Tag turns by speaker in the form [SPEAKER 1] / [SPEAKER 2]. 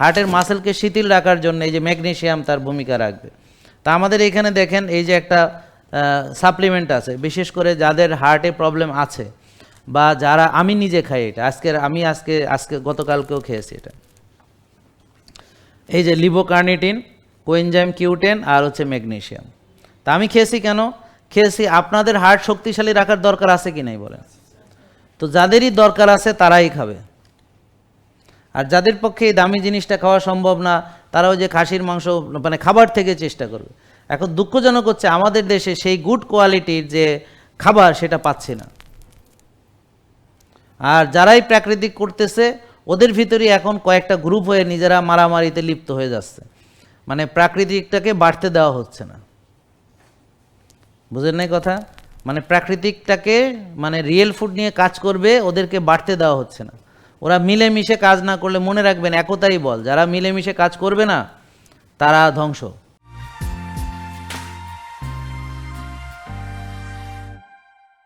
[SPEAKER 1] হার্টের মাসেলকে শিথিল রাখার জন্য এই যে ম্যাগনেশিয়াম তার ভূমিকা রাখবে। তা আমাদের এখানে দেখেন এই যে একটা সাপ্লিমেন্ট আছে, বিশেষ করে যাদের হার্টে প্রবলেম আছে বা যারা, আমি নিজে খাই এটা, আজকের, আমি আজকে আজকে গতকালকেও খেয়েছি এটা। এই যে লিবোকার্নিটিন কোয়েনজাইম কিউটেন আর হচ্ছে ম্যাগনেশিয়াম। তা আমি খেয়েছি কেন? খেয়েছি আপনাদের হার্ট শক্তিশালী রাখার দরকার আছে কি নাই বলেন? তো যাদেরই দরকার আছে তারাই খাবে। আর যাদের পক্ষে এই দামি জিনিসটা খাওয়া সম্ভব না তারা ওই যে খাসির মাংস মানে খাবার থেকে চেষ্টা করবে। এখন দুঃখজনক হচ্ছে আমাদের দেশে সেই গুড কোয়ালিটির যে খাবার সেটা পাচ্ছে না। আর যারাই প্রাকৃতিক করতেছে, ওদের ভিতরেই এখন কয়েকটা গ্রুপ হয়ে নিজেরা মারামারিতে লিপ্ত হয়ে যাচ্ছে। মানে প্রাকৃতিকটাকে বাড়তে দেওয়া হচ্ছে না। বুঝেন নাই কথা? মানে প্রাকৃতিকটাকে মানে রিয়েল ফুড নিয়ে কাজ করবে, ওদেরকে বাড়তে দেওয়া হচ্ছে না। ওরা মিলেমিশে কাজ না করলে মনে রাখবেন একতাই বল, যারা মিলেমিশে কাজ করবে না, তারা ধ্বংস।